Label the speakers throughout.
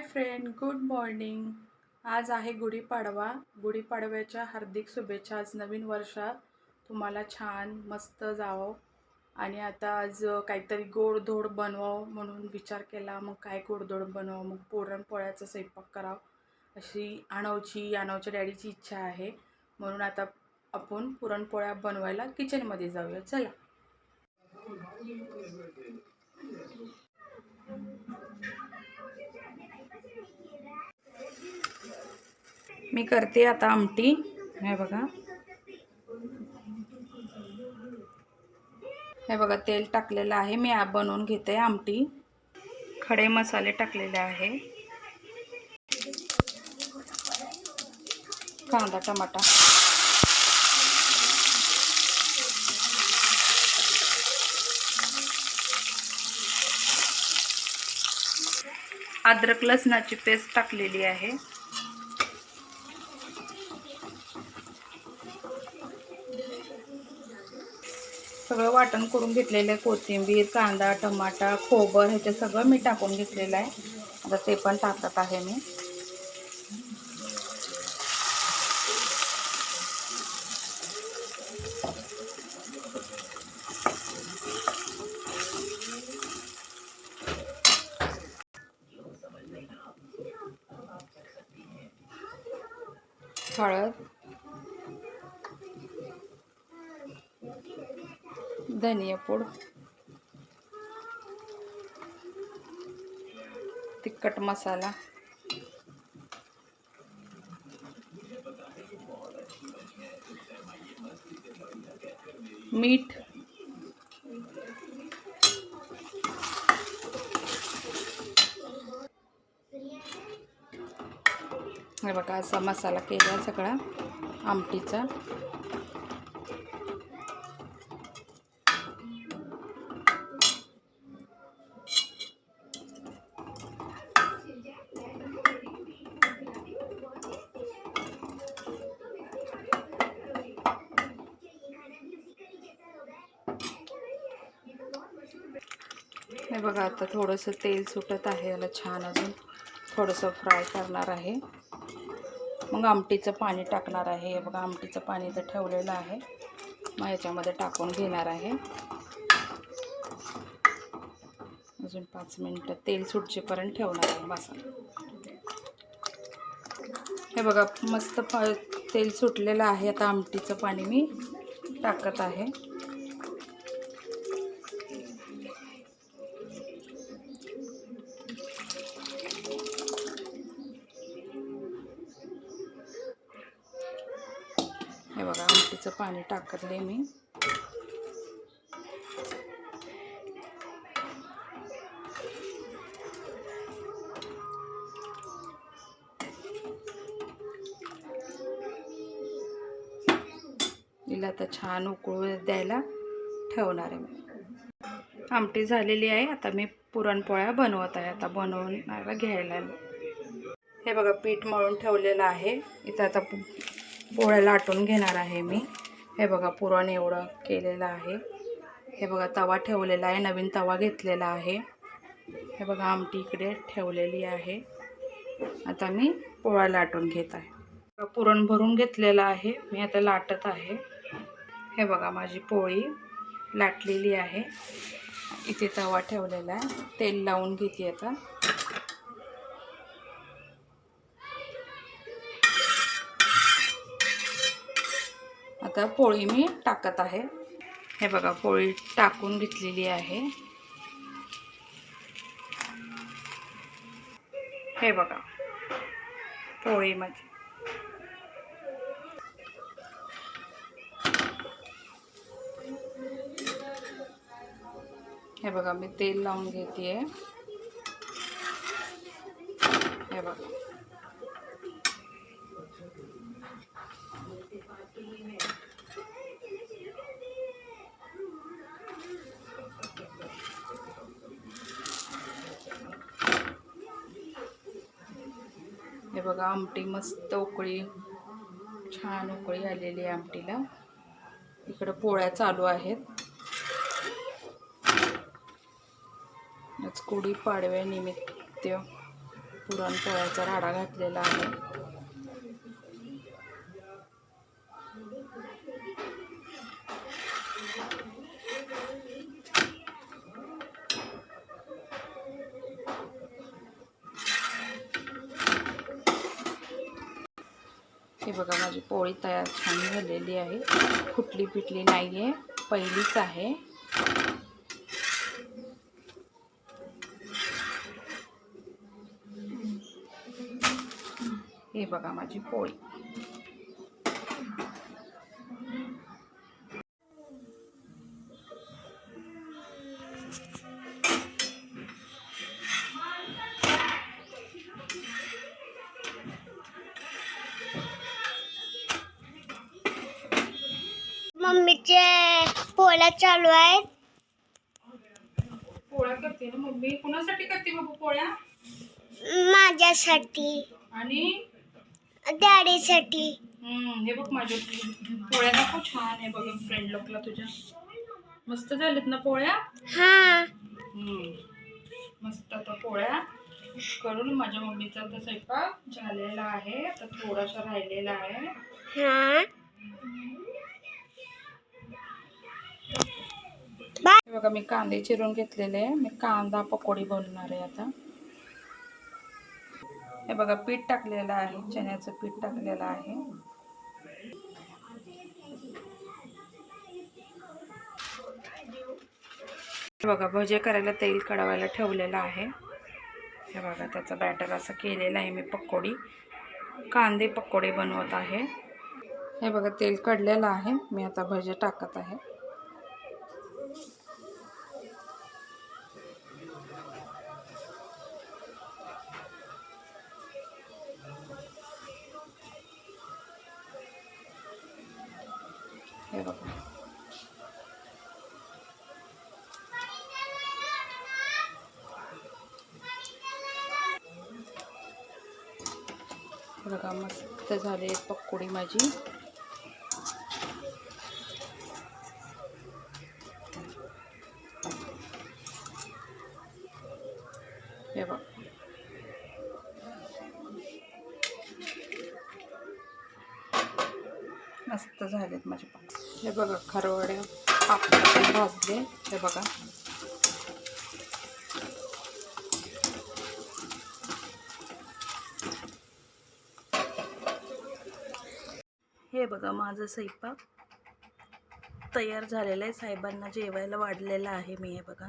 Speaker 1: Friend good morning. आज आहे गुढीपाडवा. गुढीपाडव्याच्या हार्दिक शुभेच्छा. आज नवीन वर्षात तुम्हाला छान मस्त जावं. आणि आता आज काहीतरी गोडधोड बनवावं म्हणून विचार केला. मग काय गोडधोड बनवावं? मग पुरणपोळ्याचा स्वयंपाक करावं. अशी आणवची आणवच्या डॅडीची इच्छा आहे. म्हणून आता आपण पुरणपोळ्या बनवायला किचनमध्ये जाऊया. चला. मी करते आता आमटी. हे बघा. हे बघा तेल टाकलेलं आहे. मी बनवून घेते आमटी. खडे मसाले टाकलेले आहे. कांदा टमाटा. अद्रक लसणाची पेस्ट टाकलेली आहे. सगळं वाटण करून घेतलेलं आहे कोथिंबीर कांदा टमाटा खोबर ह्याचं सगळं मी टाकून घेतलेलं आहे. आता ते पण टाकत आहे मी. हळद धनिया पूड. तिखट मसाला. मीठ. हे बघा असा मसाला केला सगळा आमटीचा. हे बघा आता थोडंसं तेल सुटत आहे याला छान अजून थोडंसं फ्राय करणार आहे. मग आमटीचं पाणी टाकणार आहे. हे बघा आमटीचं पाणी इथं ठेवलेलं आहे. मग ह्याच्यामध्ये टाकून घेणार आहे. अजून पाच मिनटं तेल सुटचेपर्यंत ठेवणार आहे मसाला. हे बघा मस्त प तेल सुटलेलं आहे. आता आमटीचं पाणी मी टाकत आहे. टाकले मी. हिला आता छान उकळू द्यायला ठेवणार आहे मी. आमटी झालेली आहे. आता मी पुरणपोळ्या बनवत आहे. आता बनवणारा घ्यायला हे बघा पीठ मळून ठेवलेलं आहे. इथं आता पोळ्याला पोळ्या लाटून घेणार आहे मी. हे बघा पुरण एवढं केलेलं आहे. हे बघा तवा ठेवलेला आहे नवीन तवा घेतलेला आहे. हे बघा आमटी इकडे ठेवलेली आहे. आता मी पोळा लाटून घेत आहे. पुरण भरून घेतलेलं आहे. मी आता लाटत आहे. हे बघा माझी पोळी लाटलेली आहे. इथे तवा ठेवलेला आहे. तेल लावून घेते आता. आता पोळी मी टाकत आहे. हे बघा पोळी टाकून घेतलेली आहे. हे बघा पोळी माझी. हे बघा मी तेल लावून घेते हे बघा. हे बघा आमटी मस्त उकळी छान उकळी आलेली आहे आमटीला. इकडं पोळ्या चालू आहेत. आज गुढी पाडव्यानिमित्त पुरणपोळ्याचा राडा घातलेला आहे. हे बघा माझी पोळी तयार छान झालेली आहे. फुटली पिटली नाही आहे पहिलीच आहे. हे बघा माझी पोळी.
Speaker 2: मम्मीचे पोळ्या चालू आहेत.
Speaker 1: पोळ्या करते ना मम्मी. कुणासाठी करते बाबू पोळ्या?
Speaker 2: माझ्यासाठी.
Speaker 1: आणि?
Speaker 2: डॅडीसाठी.
Speaker 1: हम्म, हे बघ माझ्या पोळ्या ना खूप छान आहे बघ फ्रेंड लोकला तुझ्या. मस्त झालेत ना पोळ्या?
Speaker 2: हा.
Speaker 1: हम्म. मस्त आता पोळ्या करून माझ्या मम्मीचा आता स्वयंपाक झालेला आहे आता थोडासा राहिलेला आहे.
Speaker 2: हा.
Speaker 1: बघा मी कांदे चिरून घेतलेले. आहे मी कांदा पकोडी बनवणार आहे आता. हे बघा पीठ टाकलेलं आहे. चण्याचं पीठ टाकलेलं आहे. हे बघा भजे करायला तेल कढवायला ठेवलेलं आहे. हे बघा त्याचं बॅटर असं केलेलं आहे मी पकोडी. कांदे पकोडे बनवत आहे. हे बघा तेल कढलेलं आहे. मी आता भजे टाकत आहे. हे बघा बघा मस्त झाली पकोडी माझी. झालेत माझे पापड हे बघा खरवडे पापड भाजले. हे बघा. हे बघा माझं स्वयंपाक तयार झालेलं आहे. साहेबांना जेवायला वाढलेलं आहे मी हे बघा.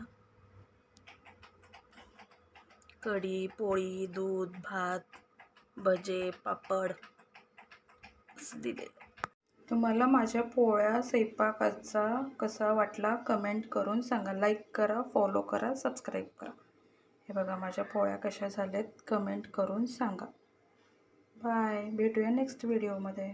Speaker 1: कढी पोळी दूध भात भजे पापड असं दिलेलं तुम्हाला माझ्या पोळ्या स्वयंपाकाचा कसा वाटला कमेंट करून सांगा. लाईक करा फॉलो करा सबस्क्राईब करा. हे बघा माझ्या पोळ्या कशा झाल्यात कमेंट करून सांगा. बाय भेटूया नेक्स्ट व्हिडिओमध्ये